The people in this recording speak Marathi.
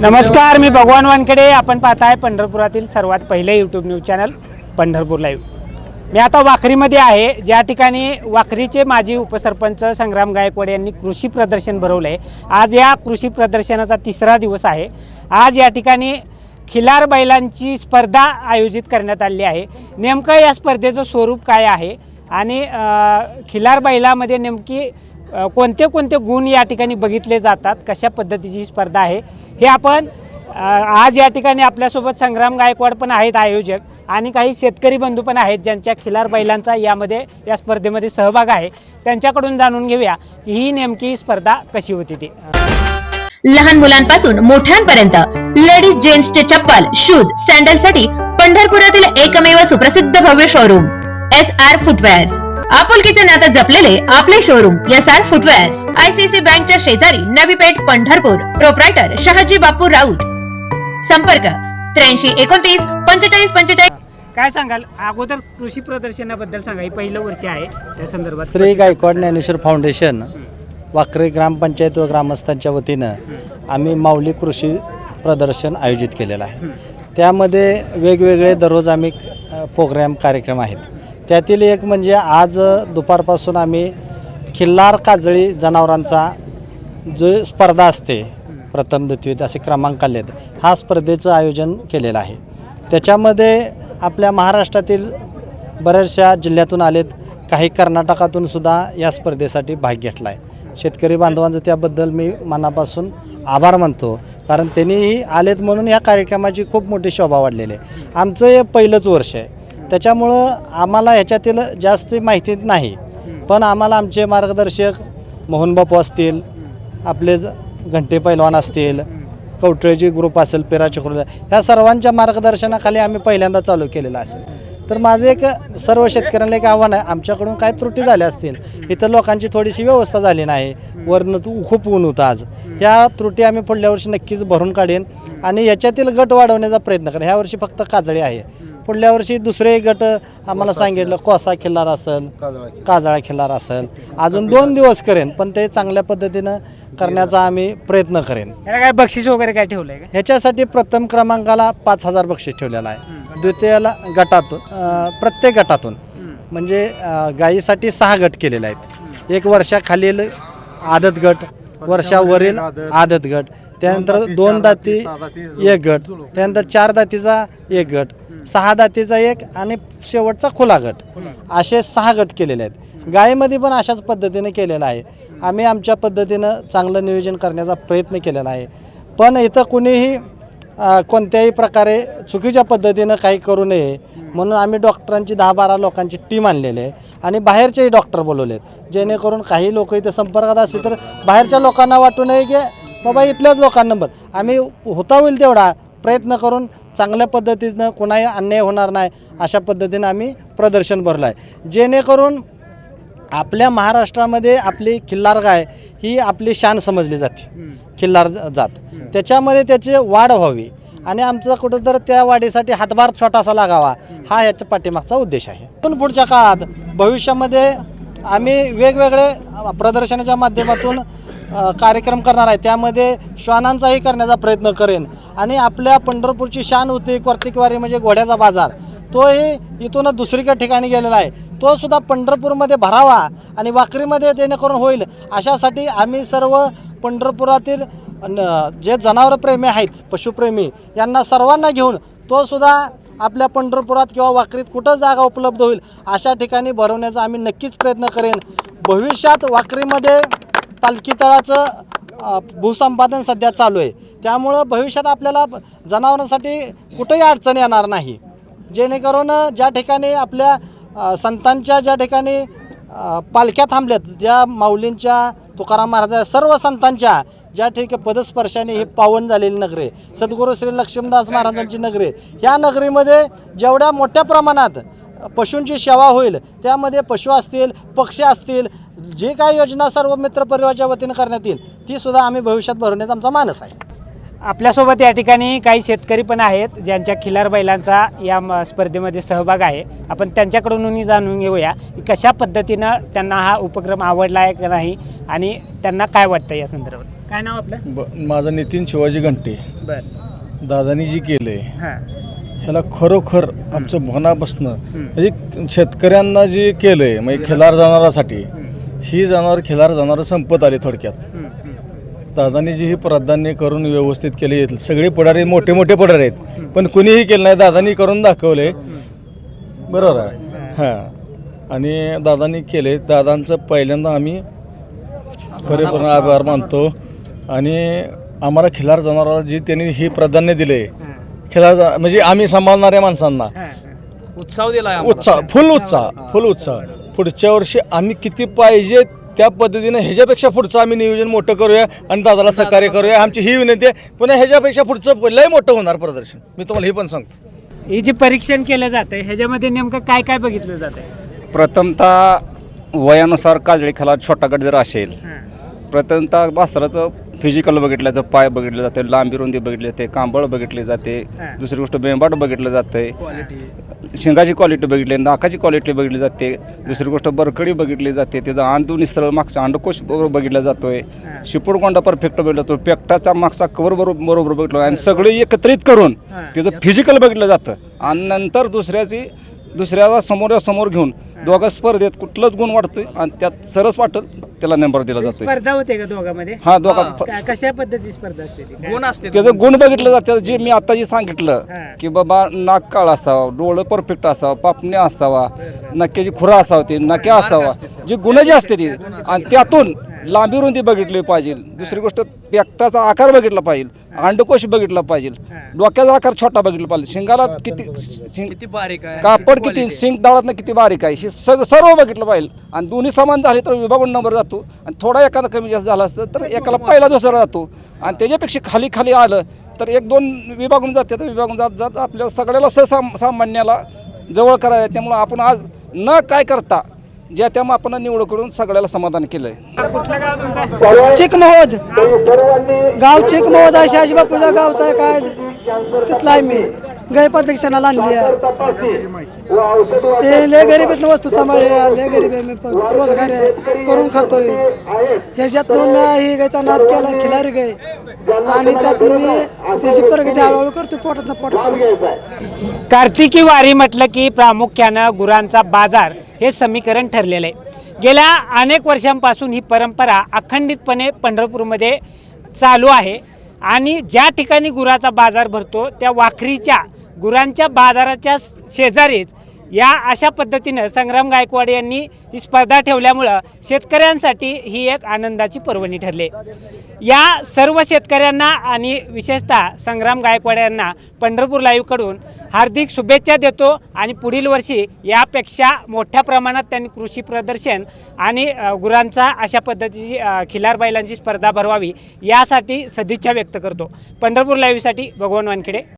नमस्कार मी भगवान वानखेडे. आपण पाहताय पंढरपुरातील सर्वात पहिले YouTube news channel Pandharpur live मी आता वाखरीमध्ये आहे. ज्या ठिकाणी वाखरीचे माजी उपसरपंच संग्राम गायकवाड यांनी कृषी प्रदर्शन भरवलं आहे आज या कृषी प्रदर्शनाचा तिसरा दिवस आहे. आज या ठिकाणी खिलार बैलांची स्पर्धा आयोजित करण्यात आली आहे. नेमकं या स्पर्धेचं स्वरूप काय आहे? आणि खिलार बैलामध्ये नेमकी कोणते कोणते गुण या ठिकाणी बघितले जातात? कशा पद्धतीची स्पर्धा आहे? हे आपण आज या ठिकाणी आपल्यासोबत संग्राम गायकवाड पण आहेत आयोजक आणि काही शेतकरी बंधू पण आहेत ज्यांच्या खिलार बैलांचा यामध्ये या स्पर्धेमध्ये सहभाग आहे. त्यांच्याकडून जाणून घेऊया की ही नेमकी स्पर्धा कशी होती ती. लहान मुलांपासून मोठ्यांपर्यंत लेडीज जेंट्सचे चप्पल शूज सॅन्डलसाठी पंढरपुरातील एकमेव सुप्रसिद्ध भव्य शोरूम एस आर फुटवेअर्स आपुलकीचे नातं जपलेले आपले showroom S R footwears ICC बँकच्या शेजारी नवी पेठ पंढरपूर. प्रोप्रायटर शहाजी बापू राऊत. संपर्क त्र्याऐंशी एकोणतीस पंचेचाळीस पंचेचाळीस. काय सांगाल? अगोदर कृषी प्रदर्शनाबद्दल सांगा. ही पहिलं वर्ष आहे. त्या संदर्भात श्री गायकवाड ज्ञानेश्वर फाउंडेशन वाकरे ग्रामपंचायत व ग्रामस्थांच्या वतीनं आम्ही माऊली कृषी प्रदर्शन आयोजित केलेलं आहे. त्यामध्ये वेगवेगळे दररोज आम्ही प्रोग्रॅम कार्यक्रम आहेत. त्यातील एक म्हणजे आज दुपारपासून आम्ही खिल्लार काजळी जनावरांचा जो स्पर्धा असते प्रथम द्वितीय असे क्रमांक आले आहेत हा स्पर्धेचं आयोजन केलेलं आहे. त्याच्यामध्ये आपल्या महाराष्ट्रातील बऱ्याचशा जिल्ह्यातून आलेत काही कर्नाटकातून सुद्धा या स्पर्धेसाठी भाग घेतला आहे शेतकरी बांधवांचं त्याबद्दल मी मनापासून आभार मानतो कारण त्यांनीही आलेत म्हणून या कार्यक्रमाची खूप मोठी शोभा वाढलेली आहे. आमचं हे पहिलंच वर्ष आहे. त्याच्यामुळं आम्हाला ह्याच्यातील जास्त माहिती नाही. पण आम्हाला आमचे मार्गदर्शक मोहनबापू असतील आपले ज- घंटे पैलवान असतील कवटळेची ग्रुप असेल पेराचे ग्रुप ह्या सर्वांच्या मार्गदर्शनाखाली आम्ही पहिल्यांदा चालू केलेलं असेल. तर माझं एक सर्व शेतकऱ्यांना एक आव्हान आहे आमच्याकडून काय त्रुटी झाल्या असतील इथं लोकांची थोडीशी व्यवस्था झाली नाही वरनं तू खूप ऊन होतं आज. ह्या त्रुटी आम्ही पुढल्या वर्षी नक्कीच भरून काढेन आणि याच्यातील गट वाढवण्याचा प्रयत्न करेन. ह्या वर्षी फक्त काजळी आहे. पुढल्या वर्षी दुसरे गट आम्हाला सांगितलं कोसा खिल्लार असेल काजळा खिल्लार असेल. अजून दोन दिवस करेन पण ते चांगल्या पद्धतीनं करण्याचा आम्ही प्रयत्न करेन. याला काय बक्षीस वगैरे काय ठेवलंय का? ह्याच्यासाठी प्रथम क्रमांकाला पाच हजार बक्षीस ठेवलेलं आहे. द्वितीयाला गटातून अं, प्रत्येक गटातून. म्हणजे अं, गायीसाठी सहा गट केलेले आहेत. एक वर्षाखालील आदत गट वर्षावरील आदत. गट त्यानंतर दोन दाती एक गट त्यानंतर चार दातीचा एक गट. सहा दातीचा एक आणि शेवटचा खुला गट असे सहा गट केलेले आहेत. गायीमध्ये पण अशाच पद्धतीने केलेलं आहे. आम्ही आमच्या पद्धतीनं चांगलं नियोजन करण्याचा प्रयत्न केलेला आहे. पण इथं कुणीही कोणत्याही प्रकारे चुकीच्या पद्धतीनं काही करू नये म्हणून आम्ही डॉक्टरांची दहा बारा लोकांची टीम आणलेली आहे आणि बाहेरचेही डॉक्टर बोलवलेत जेणेकरून काही लोक इथे संपर्कात असतील तर बाहेरच्या लोकांना वाटू नये की बाबा इथल्याच लोकांना नंबर आम्ही होता होईल तेवढा प्रयत्न करून चांगल्या पद्धतीनं कोणाही अन्याय होणार नाही अशा पद्धतीनं आम्ही प्रदर्शन भरलं आहे जेणेकरून आपल्या महाराष्ट्रामध्ये आपली खिल्लार गाय ही आपली शान समजली जाते. खिल्लार जात. त्याच्यामध्ये त्याची वाढ व्हावी. आणि आमचा कुठं तर त्या वाढीसाठी हातभार छोटासा लागावा हा याच्या पाठीमागचा उद्देश आहे. पण पुढच्या काळात भविष्यामध्ये आम्ही वेगवेगळे प्रदर्शनाच्या माध्यमातून कार्यक्रम करणार आहे. त्यामध्ये श्वानांचाही करण्याचा प्रयत्न करेन. आणि आपल्या पंढरपूरची शान होती कार्तिकवारी म्हणजे घोड्याचा बाजार. तोही इथूनच दुसरीकडे ठिकाणी गेलेला आहे. तो सुद्धा पंढरपूरमध्ये भरावा आणि वाकरीमध्ये जेणेकरून होईल अशासाठी आम्ही सर्व पंढरपुरातील न- जे जनावरप्रेमी आहेत पशुप्रेमी यांना सर्वांना घेऊन तो सुद्धा आपल्या पंढरपुरात किंवा वाकरीत कुठं जागा उपलब्ध होईल अशा ठिकाणी भरवण्याचा आम्ही नक्कीच प्रयत्न करेन. भविष्यात वाकरीमध्ये पालखी तळाचं भूसंपादन सध्या चालू आहे. त्यामुळं भविष्यात आपल्याला जनावरांसाठी कुठंही अडचण येणार नाही. जेणेकरून ज्या ठिकाणी आपल्या संतांच्या ज्या ठिकाणी पालख्या थांबल्यात ज्या माऊलींच्या तुकाराम महाराजा सर्व संतांच्या ज्या ठिकाणी पदस्पर्शाने ही पावन झालेली नगरे सद्गुरू श्री लक्ष्मीदास महाराजांची नगरे ह्या नगरीमध्ये जेवढ्या मोठ्या प्रमाणात पशूंची सेवा होईल त्यामध्ये पशु असतील पक्षी असतील जे काही योजना सर्व मित्रपरिवाराच्या वतीनं करण्यात येईल ती सुद्धा आम्ही भविष्यात भरवण्याचा आमचा मानस आहे. आपल्यासोबत या ठिकाणी काही शेतकरी पण आहेत ज्यांच्या खिलार बैलांचा या म- स्पर्धेमध्ये सहभाग आहे. आपण त्यांच्याकडूनही जाणून घेऊया की कशा पद्धतीनं त्यांना हा उपक्रम आवडला आहे का नाही आणि त्यांना काय वाटतं या संदर्भात? काय नाव आपलं? ब माझं नितीन शिवाजी घंटे. बर. दादानी जी केलं आहे हां. ह्याला खरोखर आमचं मनापासनं. म्हणजे शेतकऱ्यांना जे केलं आहे म्हणजे खिलार जनावरासाठी ही जनावर खिलार जनावरं संपत आली थोडक्यात. दादानी जी ही प्राधान्य करून व्यवस्थित केली सगळे पुढारी मोठे मोठे पुढारी आहेत. पण कुणीही केलं नाही दादानी करून दाखवले. बरोबर आहे. हां. आणि दादानी केले दादांचं पहिल्यांदा आम्ही परिपूर्ण आभार मानतो. आणि आम्हाला खिलार जनावराला जी त्यांनी ही प्राधान्य दिले खिलार ज- म्हणजे आम्ही सांभाळणाऱ्या माणसांना. उत्साह दिला उत्साह फुल उत्साह फुल उत्साह. पुढच्या वर्षी आम्ही किती पाहिजे त्या पद्धतीने ह्याच्यापेक्षा पुढचं आम्ही नियोजन मोठं करूया आणि दादाला सहकार्य करूया. आमची ही विनंती आहे. पुन्हा ह्याच्यापेक्षा पुढचं लय मोठं होणार प्रदर्शन. मी तुम्हाला हे पण सांगतो. हे जे परीक्षण केलं जातं ह्याच्यामध्ये नेमकं काय काय बघितलं जातं प्रथमतः वयानुसार काजळी खाला छोटा गट जर असेल प्रथमतः वासराचं फिजिकल बघितलं जातं पाय बघितले जाते लांबी रुंदी बघितली जाते कांबळ बघितले जाते. दुसरी गोष्ट बेंबाट बघितलं जाते. शिंगाची क्वालिटी बघितली नाकाची क्वालिटी बघितली जाते. दुसरी गोष्ट बरकडी बघितली जाते त्याचा अंडू सरळ मागचा अंडकोश बरोबर बघितला जातोय. हां. शिपूड कोंडा परफेक्ट बघितला जातो पेकटाचा मागचा कवर बरोबर बरोबर बघितलं आणि सगळे एकत्रित करून. त्याचं फिजिकल बघितलं जातं. आणि नंतर दुसऱ्याची दुसऱ्याला समोरासमोर घेऊन दोघं स्पर्धेत कुठलंच गुण वाटतोय आणि त्यात सरस वाटल त्याला नंबर दिला जातोय स्पर्धा होते का दोघांमध्ये हा दोघा कशा पद्धतीची स्पर्धा असते ती? काय? गुण असते त्याचं गुण बघितलं जातं जे मी आता जे सांगितलं हां. की बाबा नाक काळ असावं डोळं परफेक्ट असावं पापण्या असावा नक्याची खुरा असावं नक्या असावा जे गुण जे असते ते आणि त्यातून लांबी रुंदी बघितली पाहिजे. दुसरी गोष्ट पेकटाचा आकार बघितला पाहिजे. अंडकोश बघितला पाहिजे. डोक्याचा आकार छोटा बघितला पाहिजे. शिंगाला किती शिंग किती बारीक आहे कापड किती शिंग दाळातनं किती बारीक आहे हे सग सर्व बघितलं पाहिजे. आणि दोन्ही समान झाले तर विभागून नंबर जातो. आणि थोडा एखादा कमी जास्त झाला असतं तर एकाला पहिला दुसरा जातो. आणि त्याच्यापेक्षा खाली खाली आलं तर एक दोन विभागून जाते. तर विभागून जात जात आपल्या सगळ्याला सहसाम सामान्याला जवळ करायचं त्यामुळं आपण आज न काय करता ज्या त्या आपण निवड करून सगळ्याला समाधान केलं आहे गाव चिकमहोद गाव चिकमहोद आहे शहाजी पूजा गावचा आहे काय? तिथला आहे मी. गाय प्रदक्षिणाला आणली आहे. हे लय गरिबीत वस्तू सांभाळली लय गरीब आहे मी रोजगार आहे करून खातोय. ह्याच्यातून ही गायचा नाद केला खिलारी गाय. आणि त्यातून मी त्याची प्रगती हळूहळू करतो पोटात पोट काढून कार्तिकी वारी म्हटलं की प्रामुख्यानं गुरांचा बाजार हे समीकरण ठरलेलं आहे. गेल्या अनेक वर्षांपासून ही परंपरा अखंडितपणे पंढरपूरमध्ये चालू आहे आणि ज्या ठिकाणी गुराचा बाजार भरतो त्या वाखरीच्या गुरांच्या बाजाराच्या शेजारीच या अशा पद्धतीनं संग्राम गायकवाड यांनी ही स्पर्धा ठेवल्यामुळं शेतकऱ्यांसाठी ही एक आनंदाची पर्वणी ठरली. या सर्व शेतकऱ्यांना आणि विशेषतः संग्राम गायकवाड यांना पंढरपूर लाईव्हकडून हार्दिक शुभेच्छा देतो आणि पुढील वर्षी यापेक्षा मोठ्या प्रमाणात त्यांनी कृषी प्रदर्शन आणि गुरांचा अशा पद्धतीची खिलार बैलांची स्पर्धा भरवावी यासाठी सदिच्छा व्यक्त करतो. पंढरपूर लाईव्हसाठी भगवान वानखेडे.